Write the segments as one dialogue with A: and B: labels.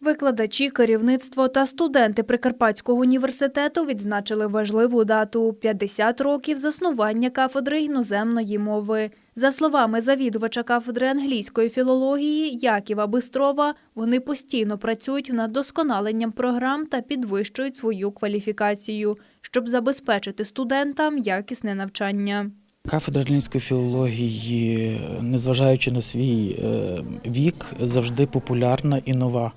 A: Викладачі, керівництво та студенти Прикарпатського університету відзначили важливу дату – 50 років заснування кафедри іноземної мови. За словами завідувача кафедри англійської філології Яківа Бистрова, вони постійно працюють над досконаленням програм та підвищують свою кваліфікацію, щоб забезпечити студентам якісне навчання.
B: Кафедра англійської філології, незважаючи на свій е, вік, завжди популярна і нова.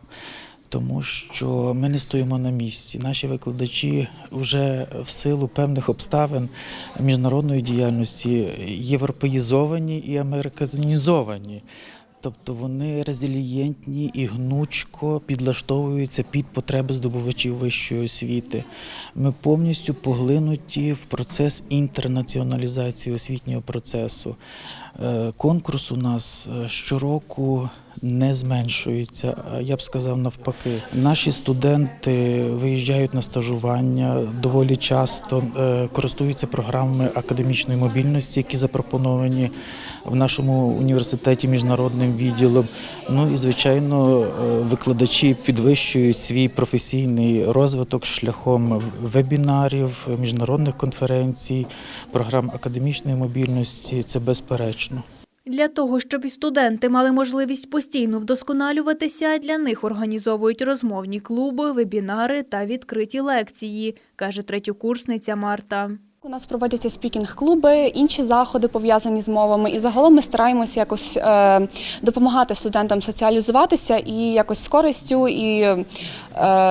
B: Тому що ми не стоїмо на місці. Наші викладачі вже в силу певних обставин міжнародної діяльності європеїзовані і американізовані. Тобто вони резилієнтні і гнучко підлаштовуються під потреби здобувачів вищої освіти. Ми повністю поглинуті в процес інтернаціоналізації освітнього процесу. Е, Конкурс у нас е, щороку не зменшується, я б сказав навпаки. Наші студенти виїжджають на стажування доволі часто, е, користуються програмами академічної мобільності, які запропоновані в нашому університеті міжнародним відділом. Ну і звичайно, е, викладачі підвищують свій професійний розвиток шляхом вебінарів, міжнародних конференцій, програм академічної мобільності. Це безперечно.
A: Для того, щоб і студенти мали можливість постійно вдосконалюватися, для них організовують розмовні клуби, вебінари та відкриті лекції, каже третьокурсниця Марта.
C: У нас проводяться спікінг-клуби, інші заходи пов'язані з мовами. І загалом ми стараємося якось е, допомагати студентам соціалізуватися і якось з користю і е,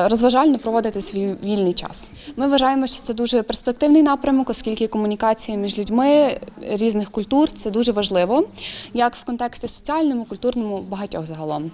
C: розважально проводити свій вільний час. Ми вважаємо, що це дуже перспективний напрямок, оскільки комунікація між людьми різних культур це дуже важливо, як в контексті соціальному, культурному, багатьох загалом.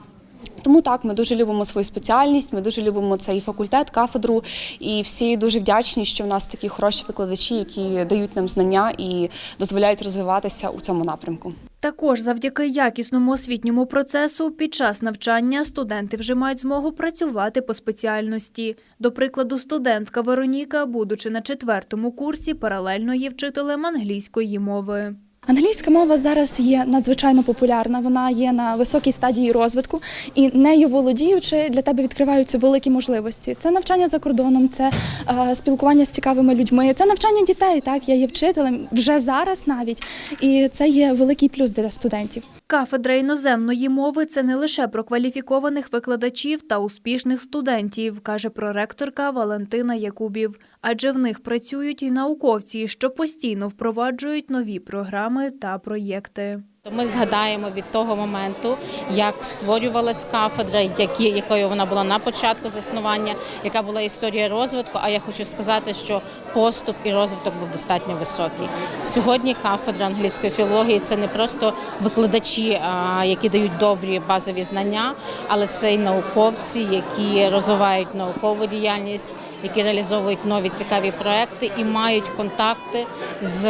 C: Тому так, ми дуже любимо свою спеціальність, ми дуже любимо цей факультет, кафедру, і всі дуже вдячні, що в нас такі хороші викладачі, які дають нам знання і дозволяють розвиватися у цьому напрямку.
A: Також завдяки якісному освітньому процесу під час навчання студенти вже мають змогу працювати по спеціальності. До прикладу, студентка Вероніка, будучи на четвертому курсі, паралельно є вчителем англійської мови.
D: Англійська мова зараз є надзвичайно популярна. Вона є на високій стадії розвитку, і нею володіючи, для тебе відкриваються великі можливості. Це навчання за кордоном, це е, спілкування з цікавими людьми, це навчання дітей. Так, я є вчителем вже зараз навіть, і це є великий плюс для студентів.
A: Кафедра іноземної мови це не лише про кваліфікованих викладачів та успішних студентів, каже проректорка Валентина Якубів. Адже в них працюють і науковці, що постійно впроваджують нові програми та проєкти.
E: Ми згадаємо від того моменту, як створювалась кафедра, які, якою вона була на початку заснування, яка була історія розвитку. А я хочу сказати, що поступ і розвиток був достатньо високий. Сьогодні кафедра англійської філології це не просто викладачі, які дають добрі базові знання, але це й науковці, які розвивають наукову діяльність, які реалізовують нові цікаві проекти і мають контакти з,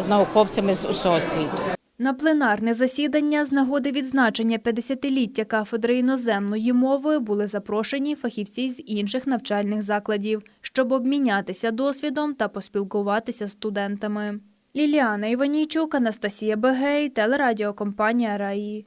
E: з науковцями з усього світу.
A: На пленарне засідання з нагоди відзначення 50-ліття кафедри іноземної мови були запрошені фахівці з інших навчальних закладів, щоб обмінятися досвідом та поспілкуватися з студентами. Ліліана Іванійчук, Анастасія Бегей, телерадіокомпанія Раї.